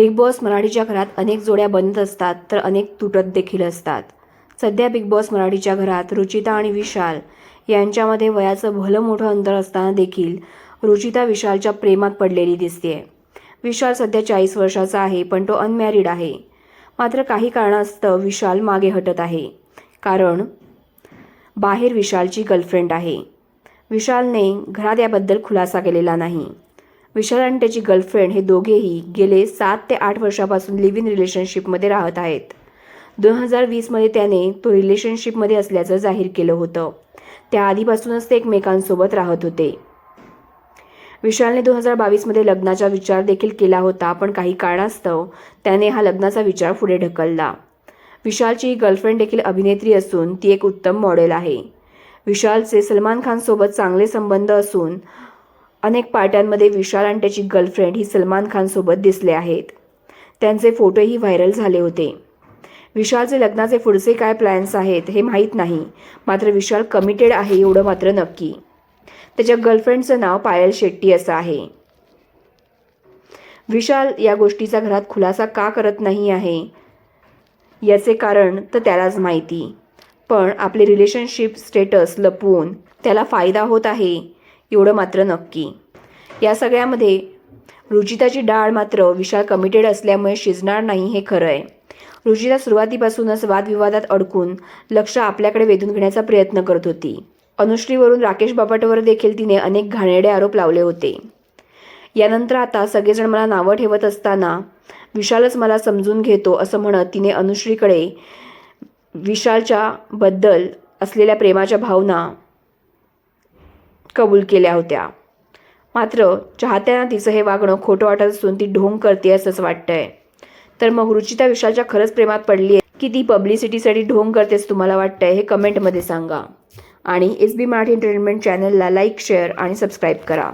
Big boss मराठीच्या घरात अनेक जोड्या बनत असतात तर अनेक तुटत देखील असतात. सध्या बिग बॉस मराठीच्या घरात रुचिता आणि विशाल यांच्यामध्ये वयाचं भलं मोठं अंतर असताना देखील रुचिता विशालच्या प्रेमात पडलेली दिसते विशाल सध्या चाळीस वर्षाचा आहे पण तो अनमॅरिड आहे. मात्र काही कारणास्तव विशाल मागे हटत आहे. कारण बाहेर विशालची गर्लफ्रेंड आहे. विशालने घरात याबद्दल खुलासा केलेला नाही. विशाल आणि त्याची गर्लफ्रेंड हे दोघेही गेले सात ते आठ वर्षापासून लिव्ह इन रिलेशनशिपमध्ये राहत आहेत. दोन हजार वीसमध्ये त्याने तो रिलेशनशिपमध्ये असल्याचं जाहीर केलं होतं. त्या आधीपासूनच ते एकमेकांसोबत राहत होते. विशालने दोन हजार बावीसमध्ये लग्नाचा विचार देखील केला होता पण काही कारणास्तव त्याने हा लग्नाचा विचार पुढे ढकलला. विशालची ही गर्लफ्रेंड देखील अभिनेत्री असून ती एक उत्तम मॉडेल आहे. विशालचे सलमान खानसोबत चांगले संबंध असून अनेक पार्ट्यांमध्ये विशाल आणि त्याची गर्लफ्रेंड ही सलमान खानसोबत दिसले आहेत. त्यांचे फोटोही व्हायरल झाले होते. विशालचे लग्नाचे पुढचे काय प्लॅन्स आहेत हे माहीत नाही. मात्र विशाल कमिटेड आहे एवढं मात्र नक्की. त्याच्या गर्लफ्रेंडचं नाव पायल शेट्टी असं आहे. विशाल या गोष्टीचा घरात खुलासा का करत नाही आहे? याचे कारण तर त्यालाच माहिती. पण आपले रिलेशनशिप स्टेटस लपवून त्याला फायदा होत आहे. एवढं मात्र नक्की. या सगळ्यामध्ये रुचिताची डाळ मात्र विशाल कमिटेड असल्यामुळे शिजणार नाही हे खरं आहे रुचिता सुरुवातीपासूनच वादविवादात अडकून लक्ष आपल्याकडे वेधून घेण्याचा प्रयत्न करत होती. अनुश्रीवरून राकेश बापटवर देखील तिने अनेक घाणेरडे आरोप लावले होते. यानंतर आता सगळेजण मला नावं ठेवत असताना विशालच मला समजून घेतो असं म्हणत तिने अनुश्रीकडे विशालच्या बद्दल असलेल्या प्रेमाच्या भावना कबूल केल्या होत्या. मात्र चाहत्यांना तिचं हे वागणं खोटं वाटत असून ती ढोंग करते असंच वाटतंय. तर मग रुचिता विशालच्या खरंच प्रेमात पडली आहे की ती पब्लिसिटीसाठी ढोंग करतेच तुम्हाला वाटतंय हे कमेंटमध्ये सांगा. आणि एस बी मराठी एंटरटेनमेंट चॅनलला लाईक शेअर आणि सबस्क्राईब करा.